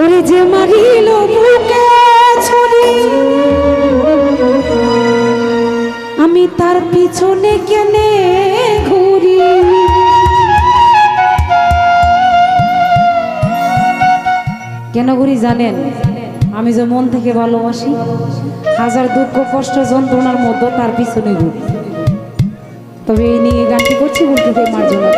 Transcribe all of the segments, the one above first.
ওরে যে মারিল বুকে ছুরি। আমি তার পিছনে কেনে ঘুরি। কেন ঘুরি জানেন? আমি যে মন থেকে ভালোবাসি, হাজার দুঃখ, কষ্ট, যন্ত্রণার মধ্যে তার পিছনে ঘুরি। তবে এই নিয়ে গানটি করছি বলতে মার্জনা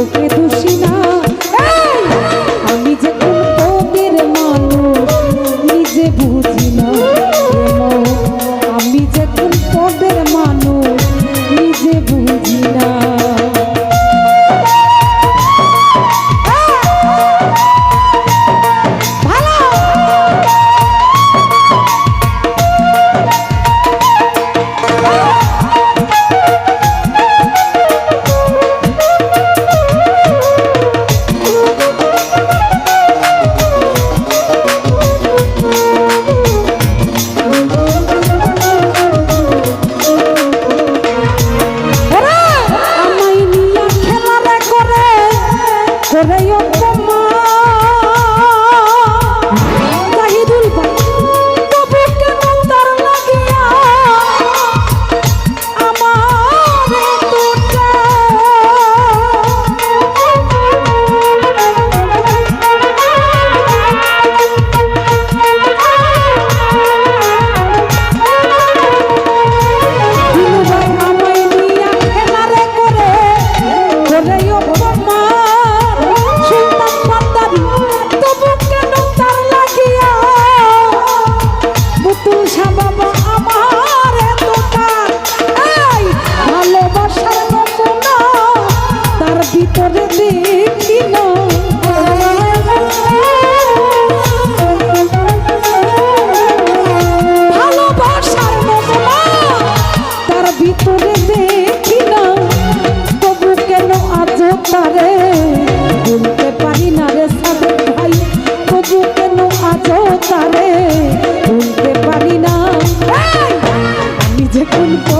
কাউকে আমার যে কোন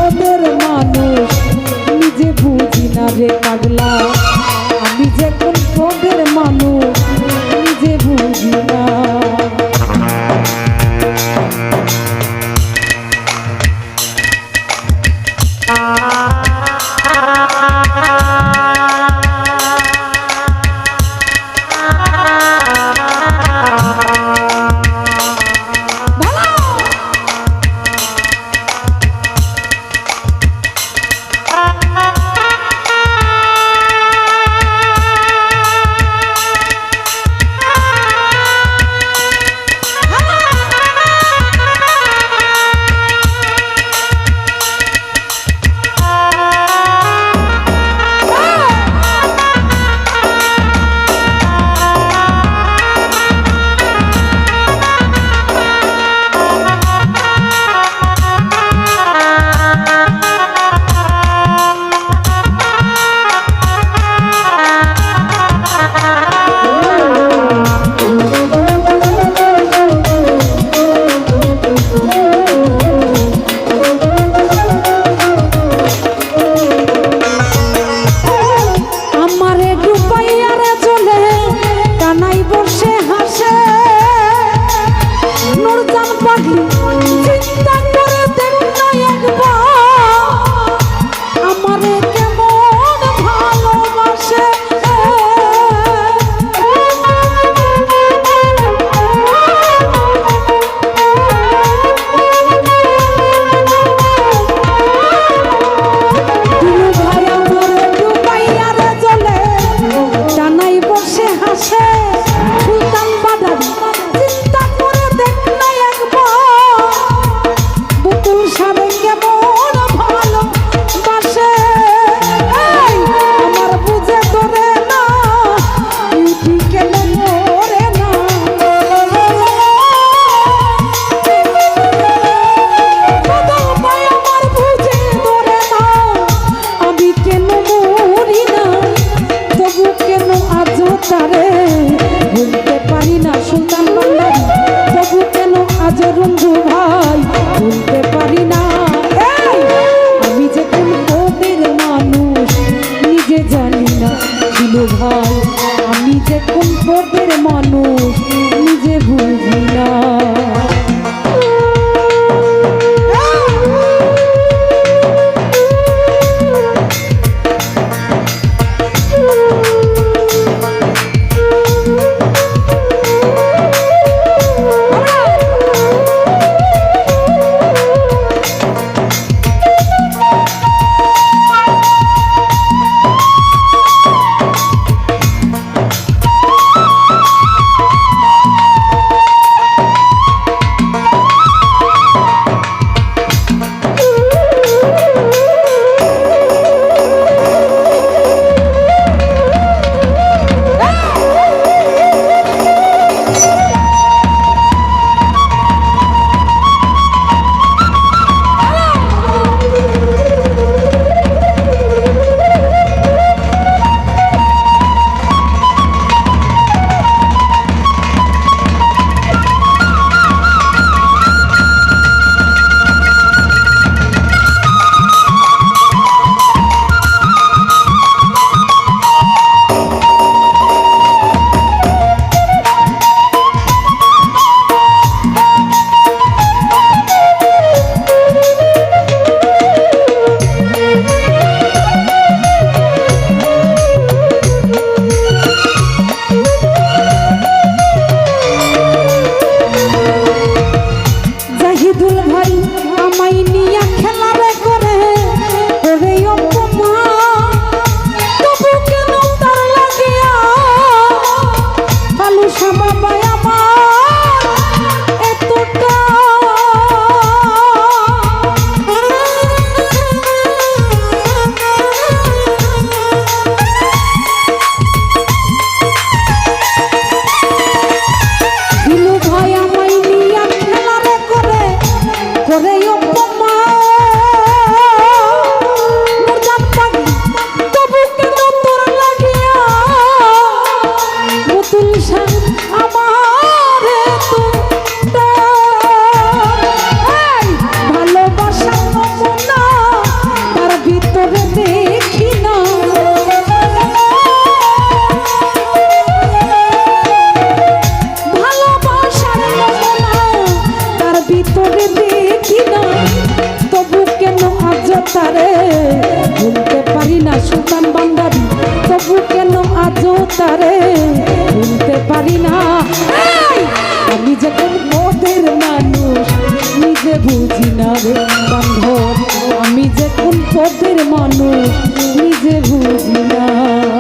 রূপাইয়ারা চলে কানাই বসে হাসে। নিজে বুঝি না।